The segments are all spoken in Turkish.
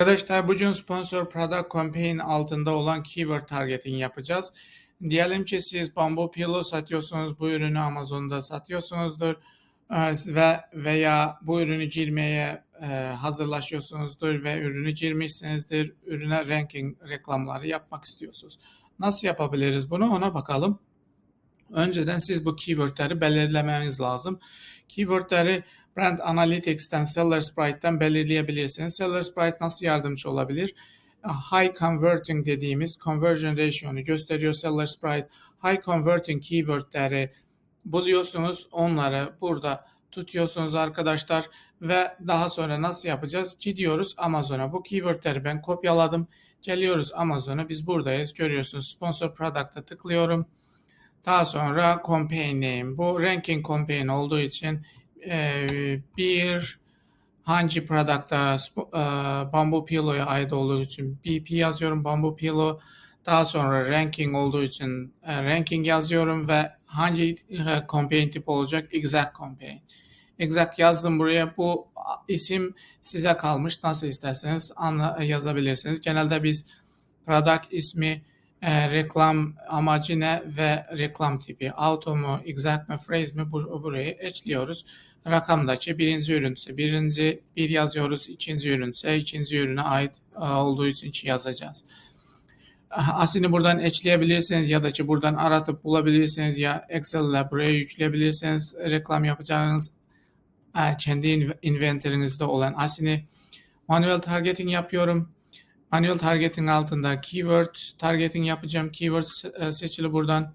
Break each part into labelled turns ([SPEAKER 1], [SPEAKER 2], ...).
[SPEAKER 1] Arkadaşlar bugün sponsor product campaign altında olan keyword targeting yapacağız. Diyelim ki siz bambu pillow satıyorsunuz, bu ürünü Amazon'da satıyorsunuzdur e, ve veya bu ürünü girmeye e, hazırlaşıyorsunuzdur ve ürünü girmişsinizdir, ürüne ranking reklamları yapmak istiyorsunuz. Nasıl yapabiliriz bunu ona bakalım. Önceden siz bu keywordleri belirlemeniz lazım. Keywordleri Brand Analytics'ten, Seller Sprite'den belirleyebilirsiniz. Seller Sprite nasıl yardımcı olabilir? High Converting dediğimiz conversion ratio'nu gösteriyor Seller Sprite. High Converting keywordleri buluyorsunuz. Onları burada tutuyorsunuz arkadaşlar ve daha sonra nasıl yapacağız? Gidiyoruz Amazon'a. Bu keywordleri ben kopyaladım. Geliyoruz Amazon'a. Biz buradayız. Görüyorsunuz. Sponsor Product'a tıklıyorum. Daha sonra campaign name. Bu ranking campaign olduğu için e, bir hangi product'a e, Bamboo Pillow'ya ait olduğu için BP yazıyorum Bamboo Pillow. Daha sonra ranking olduğu için e, ranking yazıyorum ve hangi e, campaign tip olacak? Exact campaign. Exact yazdım buraya. Bu isim size kalmış. Nasıl isterseniz anla, yazabilirsiniz. Genelde biz product ismi e, reklam amacı ne ve reklam tipi. Auto mu, exact mi, phrase mi bur buraya ekliyoruz. Rakamdaki birinci ürünse birinci bir yazıyoruz. ikinci ürünse ikinci ürüne ait e, olduğu için iki yazacağız. Aslında buradan ekleyebilirsiniz ya da ki buradan aratıp bulabilirsiniz ya Excel ile buraya yükleyebilirsiniz. Reklam yapacağınız e, kendi inventory'inizde olan aslında manuel targeting yapıyorum. Manuel targeting altında keyword targeting yapacağım. Keyword e, seçili buradan.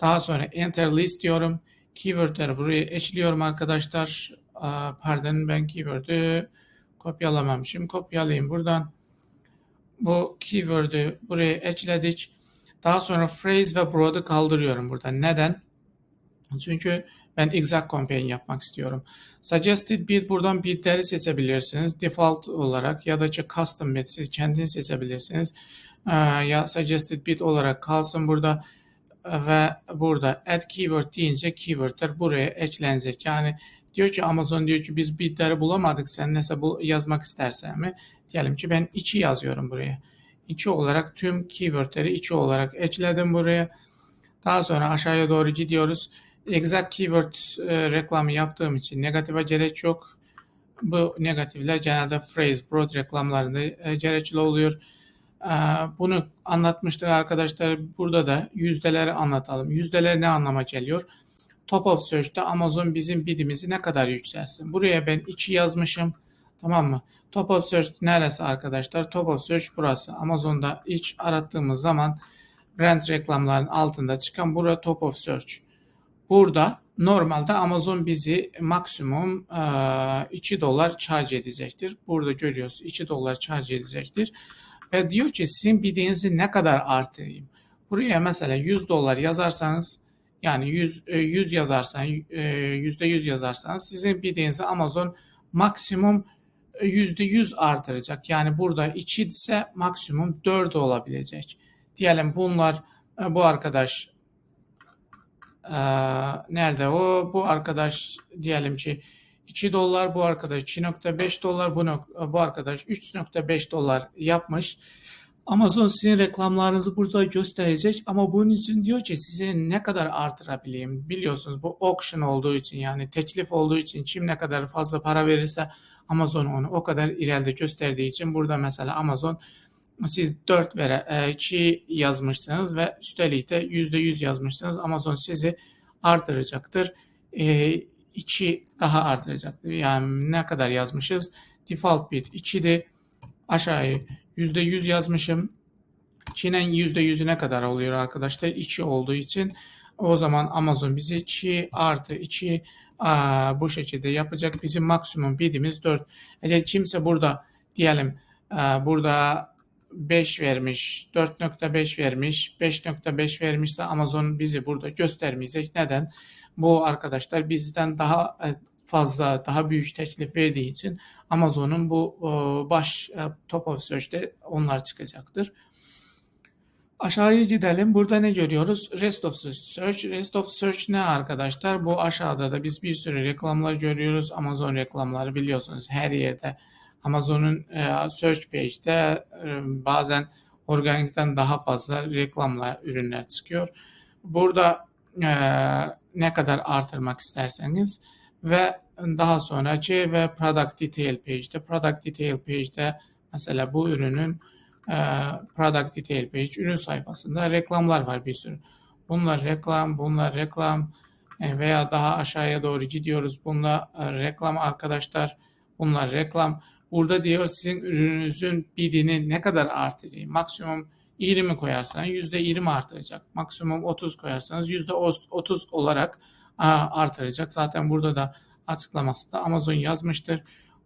[SPEAKER 1] Daha sonra enter list diyorum. Keywordleri buraya eşliyorum arkadaşlar. Pardon ben keyword'ü kopyalamamışım. Kopyalayayım buradan. Bu keyword'ü buraya ekledik. Daha sonra phrase ve broad'u kaldırıyorum buradan. Neden? Çünkü ben exact campaign yapmak istiyorum. Suggested bid buradan bidleri seçebilirsiniz. Default olarak ya da custom bid siz kendiniz seçebilirsiniz. Ya suggested bid olarak kalsın burada ve burada add keyword deyince keywordler buraya eklenecek. Yani diyor ki Amazon diyor ki biz bidleri bulamadık sen neyse bu yazmak istersen mi? Diyelim ki ben içi yazıyorum buraya. İçi olarak tüm keywordleri içi olarak ekledim buraya. Daha sonra aşağıya doğru gidiyoruz. Exact keyword e, reklamı yaptığım için negatife gerek yok. Bu negatifler genelde phrase, broad reklamlarında e, gerekli oluyor. Ee, bunu anlatmıştık arkadaşlar. Burada da yüzdeleri anlatalım. Yüzdeler ne anlama geliyor? Top of Search'te Amazon bizim bidimizi ne kadar yükselsin? Buraya ben 2 yazmışım. Tamam mı? Top of Search neresi arkadaşlar? Top of Search burası. Amazon'da iç arattığımız zaman brand reklamların altında çıkan bura Top of Search. Burada normalde Amazon bizi maksimum e, 2 dolar charge edecektir. Burada görüyoruz 2 dolar charge edecektir. Ve diyor ki sizin bidinizi ne kadar artırayım? Buraya mesela 100 dolar yazarsanız yani 100, 100 yazarsan %100 yazarsanız sizin bidinizi Amazon maksimum %100 artıracak. Yani burada 2 ise maksimum 4 olabilecek. Diyelim bunlar e, bu arkadaş e, nerede o? Bu arkadaş diyelim ki 2 dolar bu arkadaş 2.5 dolar bu, bu arkadaş 3.5 dolar yapmış. Amazon sizin reklamlarınızı burada gösterecek ama bunun için diyor ki size ne kadar artırabileyim. Biliyorsunuz bu auction olduğu için yani teklif olduğu için kim ne kadar fazla para verirse Amazon onu o kadar ileride gösterdiği için burada mesela Amazon siz 4 vere 2 yazmışsınız ve üstelik de %100 yazmışsınız. Amazon sizi artıracaktır. E, 2 daha artıracaktır. Yani ne kadar yazmışız? Default bit 2'di. Aşağıya %100 yazmışım. 2'nin %100'ü ne kadar oluyor arkadaşlar? 2 olduğu için o zaman Amazon bizi 2 artı 2 aa, bu şekilde yapacak. Bizim maksimum bidimiz 4. Eğer kimse burada diyelim burada 5 vermiş, 4.5 vermiş, 5.5 vermişse Amazon bizi burada göstermeyecek. Neden? Bu arkadaşlar bizden daha e, fazla, daha büyük teklif verdiği için Amazon'un bu e, baş e, top of search'te onlar çıkacaktır. Aşağıya gidelim. Burada ne görüyoruz? Rest of Search. Rest of Search ne arkadaşlar? Bu aşağıda da biz bir sürü reklamlar görüyoruz. Amazon reklamları biliyorsunuz her yerde Amazon'un e, search page'de e, bazen organikten daha fazla reklamla ürünler çıkıyor. Burada e, ne kadar artırmak isterseniz ve daha sonraki ve product detail page'de product detail page'de mesela bu ürünün e, product detail page ürün sayfasında reklamlar var bir sürü. Bunlar reklam, bunlar reklam e, veya daha aşağıya doğru gidiyoruz. Bunlar e, reklam arkadaşlar. Bunlar reklam. Burada diyor sizin ürününüzün bidini ne kadar artırayım? Maksimum 20 koyarsanız %20 artıracak. Maksimum 30 koyarsanız %30 olarak artıracak. Zaten burada da açıklaması da Amazon yazmıştır.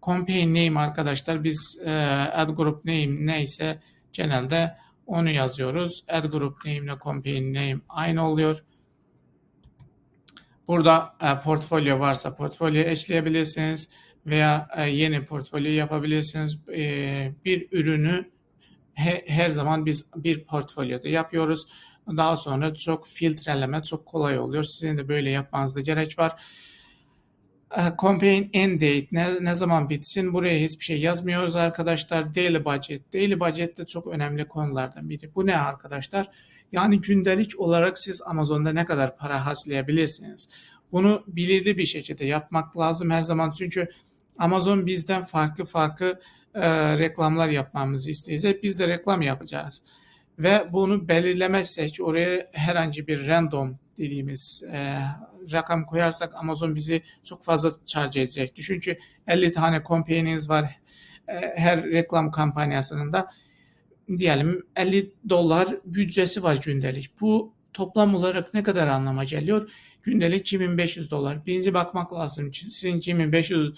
[SPEAKER 1] Campaign name arkadaşlar biz e, ad group name neyse genelde onu yazıyoruz. Ad group name ile campaign name aynı oluyor. Burada e, portfolyo varsa portfolyo ekleyebilirsiniz veya e, yeni portfolyo yapabilirsiniz. E, bir ürünü he, her zaman biz bir portfolyoda yapıyoruz. Daha sonra çok filtreleme çok kolay oluyor. Sizin de böyle yapmanızda gerek var. E, campaign end date ne, ne zaman bitsin buraya hiçbir şey yazmıyoruz arkadaşlar. Daily budget. Daily budget de çok önemli konulardan biri. Bu ne arkadaşlar? Yani gündelik olarak siz Amazon'da ne kadar para haslayabilirsiniz? Bunu belirli bir şekilde yapmak lazım her zaman çünkü Amazon bizden farklı farklı e, reklamlar yapmamızı isteyecek. Biz de reklam yapacağız. Ve bunu belirlemezsek oraya herhangi bir random dediğimiz e, rakam koyarsak Amazon bizi çok fazla charge edecek. Çünkü 50 tane campaign'iniz var e, her reklam kampanyasının da diyelim 50 dolar bütçesi var gündelik. Bu toplam olarak ne kadar anlama geliyor? Gündelik 2500 dolar. Birinci bakmak lazım. Sizin 2500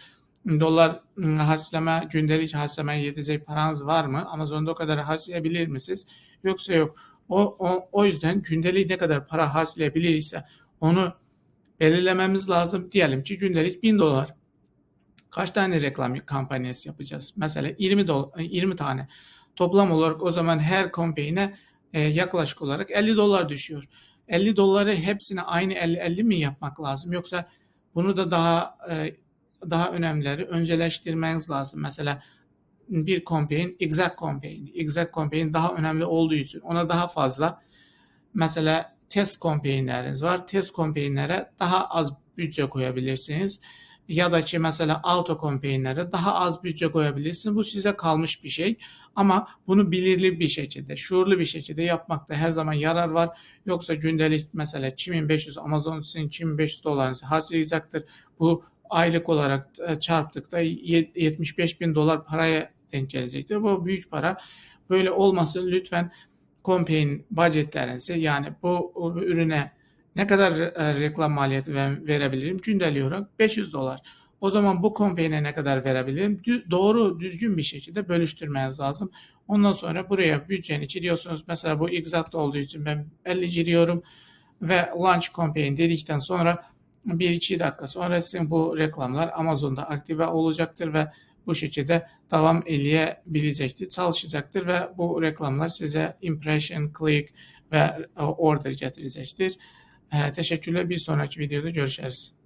[SPEAKER 1] dolar ıı, harcama, gündelik harcamaya yetecek paranız var mı? Amazon'da o kadar harcayabilir misiniz? Yoksa yok. O, o, o yüzden gündelik ne kadar para harcayabilirse onu belirlememiz lazım. Diyelim ki gündelik 1000 dolar. Kaç tane reklam kampanyası yapacağız? Mesela 20 dolar, 20 tane. Toplam olarak o zaman her kampanyine e, yaklaşık olarak 50 dolar düşüyor. 50 doları hepsine aynı 50-50 mi yapmak lazım? Yoksa bunu da daha e, daha önemlileri önceleştirmeniz lazım. Mesela bir campaign, exact campaign. Exact campaign daha önemli olduğu için ona daha fazla mesela test campaignleriniz var. Test campaignlere daha az bütçe koyabilirsiniz. Ya da ki mesela auto campaignlere daha az bütçe koyabilirsiniz. Bu size kalmış bir şey. Ama bunu belirli bir şekilde, şuurlu bir şekilde yapmakta her zaman yarar var. Yoksa gündelik mesela 2500 Amazon sizin 2500 dolarınızı harcayacaktır. Bu aylık olarak e, çarptıkta 75 bin dolar paraya denk gelecektir. Bu büyük para. Böyle olmasın lütfen campaign budgetlerinizi yani bu ürüne ne kadar e, reklam maliyeti verebilirim? Gündeli olarak 500 dolar. O zaman bu campaign'e ne kadar verebilirim? Doğru, düzgün bir şekilde bölüştürmeniz lazım. Ondan sonra buraya bütçeni giriyorsunuz. Mesela bu exact olduğu için ben 50 giriyorum ve launch campaign dedikten sonra 1-2 dakika sonra sizin bu reklamlar Amazon'da aktive olacaktır ve bu şekilde devam edebilecektir, çalışacaktır ve bu reklamlar size impression, click ve order getirecektir. Teşekkürler. Bir sonraki videoda görüşürüz.